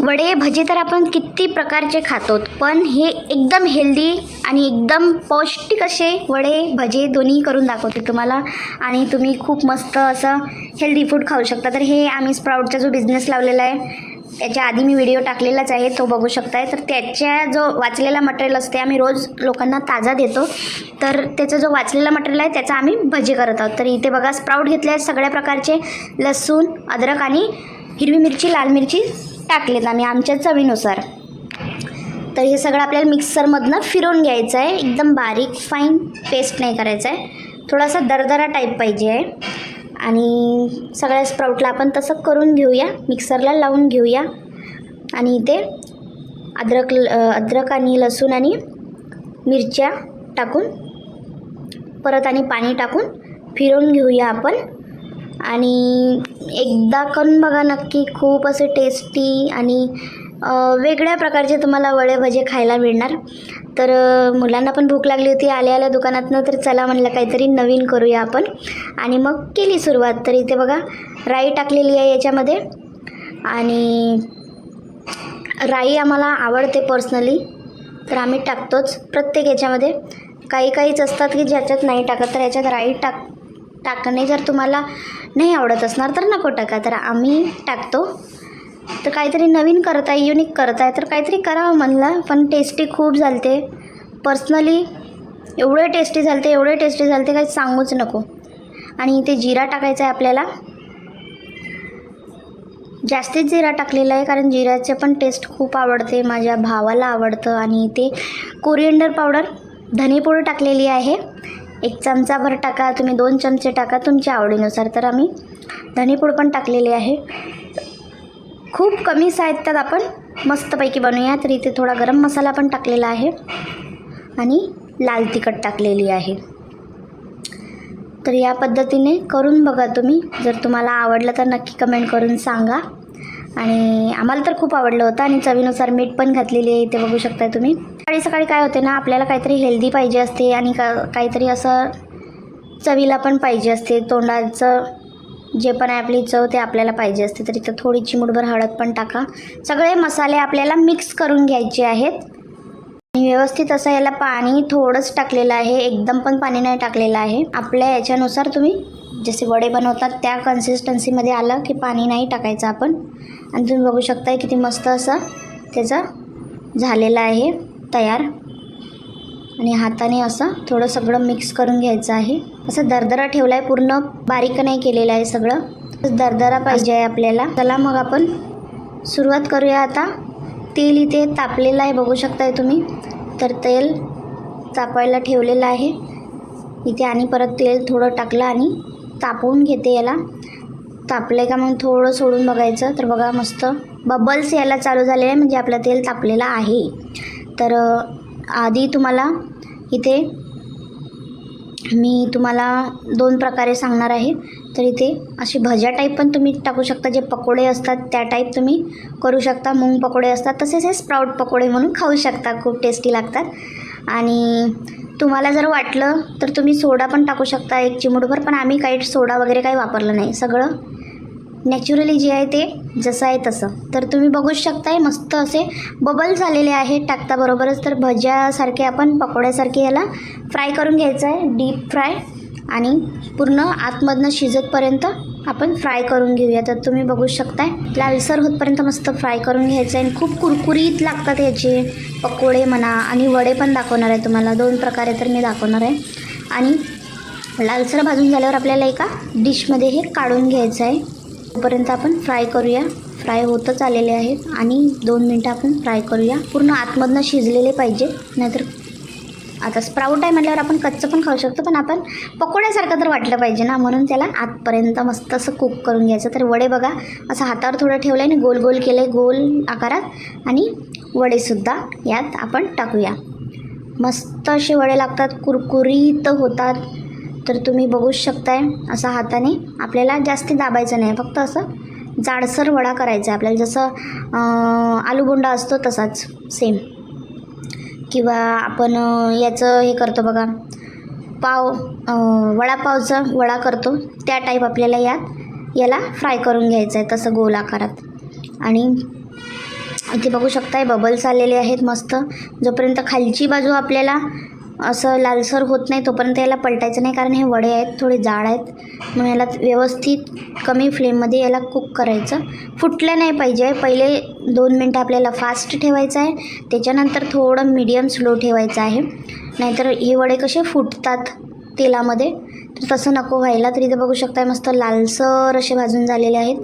वडे भजे तर आपण किती प्रकारचे खातो पण हे एकदम हेल्दी आणि एकदम पौष्टिक असे वडे भजे दोन्ही करून दाखवते तुम्हाला. आणि तुम्ही खूप मस्त असं हेल्दी फूड खाऊ शकता. तर हे आम्ही स्प्राऊटचा जो बिझनेस लावलेला आहे त्याच्या आधी मी व्हिडिओ टाकलेलाच आहे तो बघू शकताय. तर त्याच्या जो वाचलेला मटेरियल असते आम्ही रोज लोकांना ताजा देतो. तर त्याचा जो वाचलेला मटेरियल आहे त्याचा आम्ही भजे करत आहोत. तर इथे बघा स्प्राऊट घेतले आहेत सगळ्या प्रकारचे लसूण अद्रक आणि हिरवी मिरची लाल मिरची टाकलेत आम्ही आमच्या चवीनुसार. तर हे सगळं आपल्याला मिक्सरमधनं फिरवून घ्यायचं आहे. एकदम बारीक फाईन पेस्ट नाही करायचं आहे. थोडासा दरदरा टाईप पाहिजे आहे. आणि सगळ्या स्प्राऊटला आपण तसं करून घेऊया. मिक्सरला लावून घेऊया. आणि इथे अद्रक ल- अद्रक आणि लसूण आणि मिरच्या टाकून परत आणि पाणी टाकून फिरवून घेऊया आपण. आणि एकदा करून बघा नक्की खूप असे टेस्टी आणि वेगळ्या प्रकारचे तुम्हाला वडे भजे खायला मिळणार. तर मुलांना पण भूक लागली होती आल्या आल्या दुकानातनं तर चला म्हणलं काहीतरी नवीन करूया आपण. आणि मग केली सुरुवात. तर इथे बघा राई टाकलेली आहे याच्यामध्ये. आणि राई आम्हाला आवडते पर्सनली तर आम्ही टाकतोच प्रत्येक याच्यामध्ये. काही काहीच असतात की ज्याच्यात नाही टाकत तर याच्यात राई टाक टाकणे जर तुम्हाला नाही आवडत असणार तर नको टाका. तर आम्ही टाकतो. तर काहीतरी नवीन करत आहे युनिक करत आहे. तर काहीतरी करावं म्हणलं पण टेस्टी खूप झालते. पर्सनली एवढे टेस्टी झालते एवढे टेस्टी झालते काही सांगूच नको. आणि इथे जिरा टाकायचा आहे आपल्याला. जास्तीत जिरा टाकलेला आहे कारण जिऱ्याचे पण टेस्ट खूप आवडते. माझ्या भावाला आवडतं. आणि इथे कोरिएंडर पावडर धनेपूड टाकलेली आहे. एक चमचाभर टाका तुम्ही दोन चमचे टाका तुमच्या आवडीनुसार. तर आम्ही धनेपूड पण टाकलेली आहे. खूप कमी साहित्यात आपण मस्तपैकी बनवूया तर इथे थोडा गरम मसाला पण टाकलेला आहे आणि लाल तिखट टाकलेली आहे. तर या पद्धतीने करून बघा तुम्ही. जर तुम्हाला आवडलं तर नक्की कमेंट करून सांगा. आणि आम्हाला तर खूप आवडलं होतं आणि चवीनुसार मीठ पण घातलेली आहे इथे बघू शकता तुम्ही. सकाळी सकाळी काय होते ना आपल्याला काहीतरी हेल्दी पाहिजे असते आणि का काहीतरी असं चवीला पण पाहिजे असते. तोंडाचं जे पण आहे आपली चव ते आपल्याला पाहिजे असते. तर इथं थोडी चिमूटभर हळद पण टाका. सगळे मसाले आपल्याला मिक्स करून घ्यायचे आहेत. आणि व्यवस्थित असं याला पाणी थोडंच टाकलेलं आहे. एकदम पण पाणी नाही टाकलेलं आहे. आपल्या याच्यानुसार तुम्ही जसे वडे बनवतात त्या कन्सिस्टन्सीमध्ये आलं की पाणी नाही टाकायचं आपण. आणि तुम्ही बघू शकताय किती मस्त असं त्याचं झालेलं आहे. तयार. आणि हाताने असं थोडं सगळं मिक्स करून घ्यायचं आहे. असं दरदरा ठेवला आहे पूर्ण बारीक नाही केलेलं आहे सगळं. दरदरा पाहिजे आहे आपल्याला. चला मग आपण सुरुवात करूया आता. तेल इथे तापलेलं आहे बघू शकताय तुम्ही. तर तेल तापायला ठेवलेलं आहे. इथे आणि परत तेल थोडं टाकलं आणि तापवून घेते याला. तापले का मग थोडं सोडून बघायचं. तर बघा मस्त बबल्स यायला चालू झालेले आहे म्हणजे आपलं तेल तापलेलं आहे. तर आधी तुम्हाला इथे मी तुम्हाला दोन प्रकारे सांगणार आहे. तर इथे अशी भज्या टाईप पण तुम्ही टाकू शकता जे पकोडे असतात त्या टाईप तुम्ही करू शकता. मूग पकोडे असतात तसेच हे स्प्राऊट पकोडे म्हणून खाऊ शकता खूप टेस्टी लागतात. आणि तुम्हाला जर वाटलं तर तुम्ही सोडा पण टाकू शकता एक चिमूटभर पण आम्ही काही सोडा वगैरे काही वापरलं नाही. सगळं नॅचरली जे आहे ते जसं आहे तसं. तर तुम्ही बघूच शकताय मस्त असे बबल झालेले आहे टाकताबरोबरच. तर भज्यासारखे आपण पकोड्यासारखे याला फ्राय करून घ्यायचं आहे डीप फ्राय आणि पूर्ण आतमधनं शिजतपर्यंत आपण फ्राय करून घेऊया. तर तुम्ही बघू शकताय लालसर होतपर्यंत मस्त फ्राय करून घ्यायचं आहे आणि खूप कुरकुरीत लागतात याचे पकोडे म्हणा. आणि वडे पण दाखवणार आहे तुम्हाला. दोन प्रकारे तर मी दाखवणार आहे. आणि लालसर भाजून झाल्यावर आपल्याला एका डिशमध्ये हे काढून घ्यायचं आहे तोपर्यंत आपण फ्राय करूया. फ्राय होतच आलेले आहेत आणि दोन मिनटं आपण फ्राय करूया. पूर्ण आतमधनं शिजलेले पाहिजे. नाहीतर आता स्प्राऊट आहे म्हटल्यावर आपण कच्चं पण खाऊ शकतो पण आपण पकोड्यासारखं तर वाटलं पाहिजे ना. म्हणून त्याला आतपर्यंत मस्त असं कुक करून घ्यायचं. तर वडे बघा असं हातावर थोडं ठेवलं आहे आणि गोल गोल केलं आहे गोल आकारात. आणि वडेसुद्धा यात आपण टाकूया. मस्त असे वडे लागतात कुरकुरीत होतात. तर तुम्ही बघूच शकताय असं हाताने आपल्याला जास्त दाबायचं नाही. फक्त असं जाडसर वडा करायचा आहे. आपल्याला जसं अं, आलूबोंडा असतो तसाच सेम किंवा आपण याचं हे करतो बघा पाव वडापावचा वडा करतो. त्या टाईप आपल्याला यात याला फ्राय करून घ्यायचं आहे तसं गोल आकारात. आणि इथे बघू शकताय बबल्स आलेले आहेत मस्त. जोपर्यंत खालची बाजू आपल्याला असं लालसर होत नाही तोपर्यंत याला पलटायचं नाही कारण हे वडे आहेत थोडे जाड आहेत. म्हणून याला व्यवस्थित कमी फ्लेममध्ये याला कुक करायचं. फुटलं नाही पाहिजे. पहिले दोन मिनटं आपल्याला फास्ट ठेवायचं आहे. त्याच्यानंतर थोडं मीडियम स्लो ठेवायचं आहे. नाहीतर हे वडे कसे फुटतात तेलामध्ये. तर तसं नको व्हायला. तर इथे बघू शकताय मस्त लालसर असे भाजून झालेले आहेत.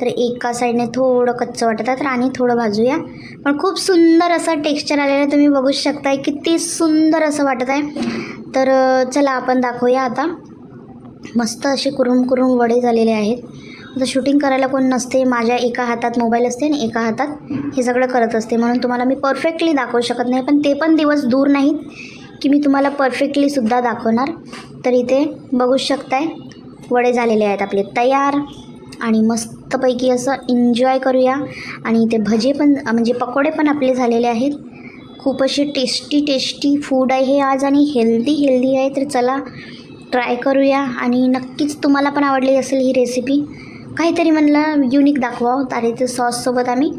तर एका साईडने थोडं कच्चं वाटत आहे तर आणि थोडं भाजूया. पण खूप सुंदर असं टेक्स्चर आलेलं आहे तुम्ही बघू शकताय किती सुंदर असं वाटत आहे. तर चला आपण दाखवूया आता. मस्त असे कुरुम कुरुम वडे झालेले आहेत. आता शूटिंग करायला कोण नसते माझ्या एका हातात मोबाईल असते आणि एका हातात हे सगळं करत असते. म्हणून तुम्हाला मी परफेक्टली दाखवू शकत नाही पण ते पण दिवस दूर नाहीत की मी तुम्हाला परफेक्टलीसुद्धा दाखवणार. तर इथे बघू शकताय वडे झालेले आहेत आपले. तयार! आणि मस्तपैकी असं एन्जॉय करूया. आणि ते भजे पण म्हणजे पकोडे पण आपले झालेले आहेत. खूप असे टेस्टी टेस्टी फूड आहे हे आज आणि हेल्दी हेल्दी आहे. तर चला ट्राय करूया. आणि नक्कीच तुम्हाला पण आवडली असेल ही रेसिपी काहीतरी म्हणलं युनिक दाखवा तारेचं सॉससोबत आम्ही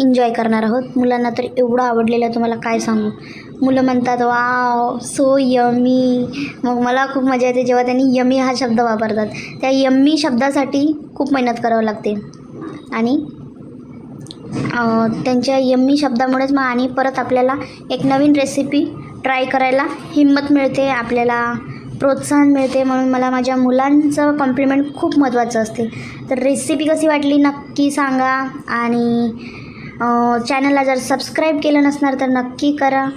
एन्जॉय करणार आहोत. मुलांना तर एवढं आवडलेलं आहे तुम्हाला काय सांगू? मुलं म्हणतात वाव सो यमी मग मला खूप मजा येते जेव्हा त्यांनी यमी हा शब्द वापरतात. त्या यम्मी शब्दासाठी खूप मेहनत करावं लागते. आणि त्यांच्या यम्मी शब्दामुळेच मग आणि परत आपल्याला एक नवीन रेसिपी ट्राय करायला हिंमत मिळते. आपल्याला प्रोत्साहन मिळते म्हणून मला माझ्या मुलांचं कॉम्प्लिमेंट खूप महत्त्वाचं असते. तर रेसिपी कशी वाटली नक्की सांगा आणि चॅनलला जर सबस्क्राईब केलं नसणार तर नक्की करा.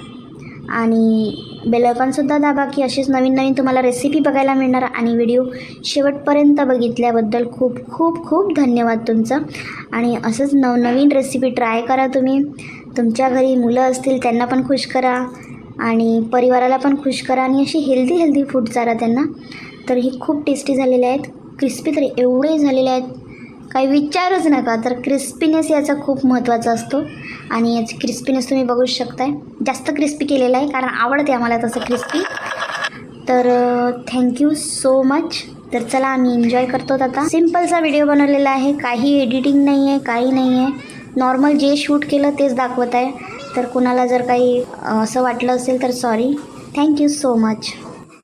आणि बेलायकॉनसुद्धा दाबा की अशीच नवीन नवीन तुम्हाला रेसिपी बघायला मिळणार आणि व्हिडिओ शेवटपर्यंत बघितल्याबद्दल खूप खूप खूप धन्यवाद तुमचं. आणि असंच नवनवीन रेसिपी ट्राय करा तुम्ही. तुमच्या घरी मुलं असतील त्यांना पण खुश करा. आणि परिवाराला पण खुश करा आणि अशी हेल्दी हेल्दी फूड चारा त्यांना. तर ही खूप टेस्टी झालेले आहेत. क्रिस्पी तर एवढे झालेले आहेत. काही विचारच नका. तर क्रिस्पीनेस याचा खूप महत्त्वाचा असतो. आणि याची क्रिस्पीनेस तुम्ही बघू शकताय. जास्त क्रिस्पी केलेला आहे कारण आवडते आम्हाला तसं क्रिस्पी तर थँक्यू सो मच तर चला आम्ही एन्जॉय करतो आता. सिम्पलचा व्हिडिओ बनवलेला आहे. काही एडिटिंग नाही आहे काही नाही आहे नॉर्मल जे शूट केलं तेच दाखवत आहे. तर कुणाला जर काही असं वाटलं असेल तर सॉरी थँक्यू सो मच